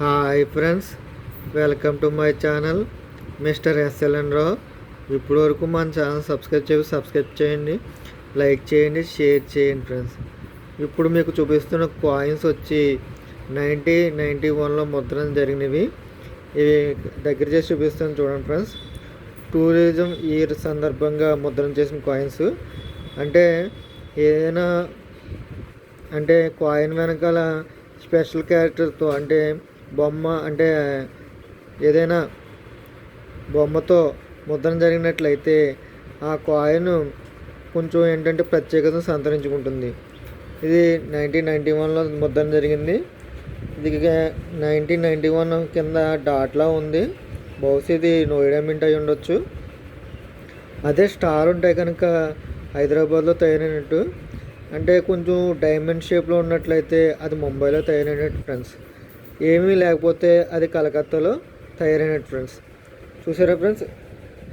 Hi friends welcome to my channel mister S L N Rao ఇప్పటి వరకు మన channel subscribe చేసి subscribe చేయండి. లైక్ చేయండి షేర్ చేయండి ఫ్రెండ్స్ ఇప్పుడు మీకు చూపిస్తున్న కాయిన్స్ వచ్చి నైంటీ నైంటీ వన్లో ముద్రణ జరిగినవి. ఇవి దగ్గర చేసి చూపిస్తాను చూడండి ఫ్రెండ్స్ టూరిజం ఇయర్ సందర్భంగా ముద్రణ చేసిన కాయిన్స్ అంటే ఏదైనా అంటే కాయిన్ వెనకాల స్పెషల్ క్యారెక్టర్తో అంటే బొమ్మ అంటే ఏదైనా బొమ్మతో ముద్రణ జరిగినట్లయితే ఆ కాయిన్ కొంచెం ఏంటంటే ప్రత్యేకతను సంతరించుకుంటుంది. ఇది నైన్టీన్ నైంటీ వన్లో ముద్రణ జరిగింది. ఇది నైన్టీన్ నైంటీ వన్ కింద డాట్లా ఉంది. బహుశా ఇది నోయిడా మింట్ అయి ఉండొచ్చు. అదే స్టార్ ఉంటాయి కనుక హైదరాబాద్లో తయారైనట్టు. అంటే కొంచెం డైమండ్ షేప్లో ఉన్నట్లయితే అది ముంబైలో తయారైనట్టు ఫ్రెండ్స్. ఏమీ లేకపోతే అది కలకత్తాలో తయారైనట్టు ఫ్రెండ్స్ చూసారా ఫ్రెండ్స్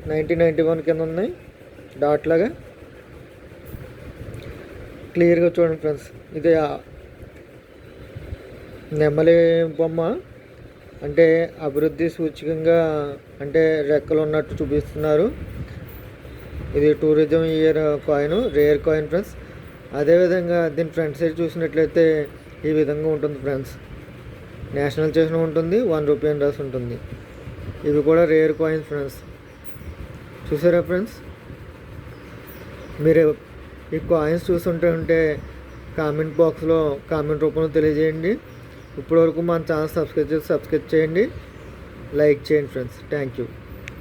నైన్టీన్ నైంటీ వన్ కింద ఉన్నాయి. డాట్ లాగా. క్లియర్గా చూడండి ఫ్రెండ్స్ ఇది నెమ్మలి బొమ్మ. అంటే అభివృద్ధి సూచకంగా అంటే రెక్కలు ఉన్నట్టు చూపిస్తున్నారు. ఇది tourism year coin rare coin friends అదేవిధంగా దీని ఫ్రంట్ సైడ్ చూసినట్లయితే ఈ విధంగా ఉంటుంది ఫ్రెండ్స్ నేషనల్ చేసిన ఉంటుంది వన్ రూపీ అని రాసి ఉంటుంది. ఇవి కూడా రేర్ కాయిన్స్ ఫ్రెండ్స్. చూసారా ఫ్రెండ్స్? మీరు ఈ కాయిన్స్ చూస్తుంటే ఉంటే కామెంట్ బాక్స్లో కామెంట్ రూపంలో తెలియజేయండి. ఇప్పటివరకు మన ఛానల్ సబ్స్క్రైబ్ చేసి సబ్స్క్రైబ్ చేయండి. లైక్ చేయండి ఫ్రెండ్స్. Thank you.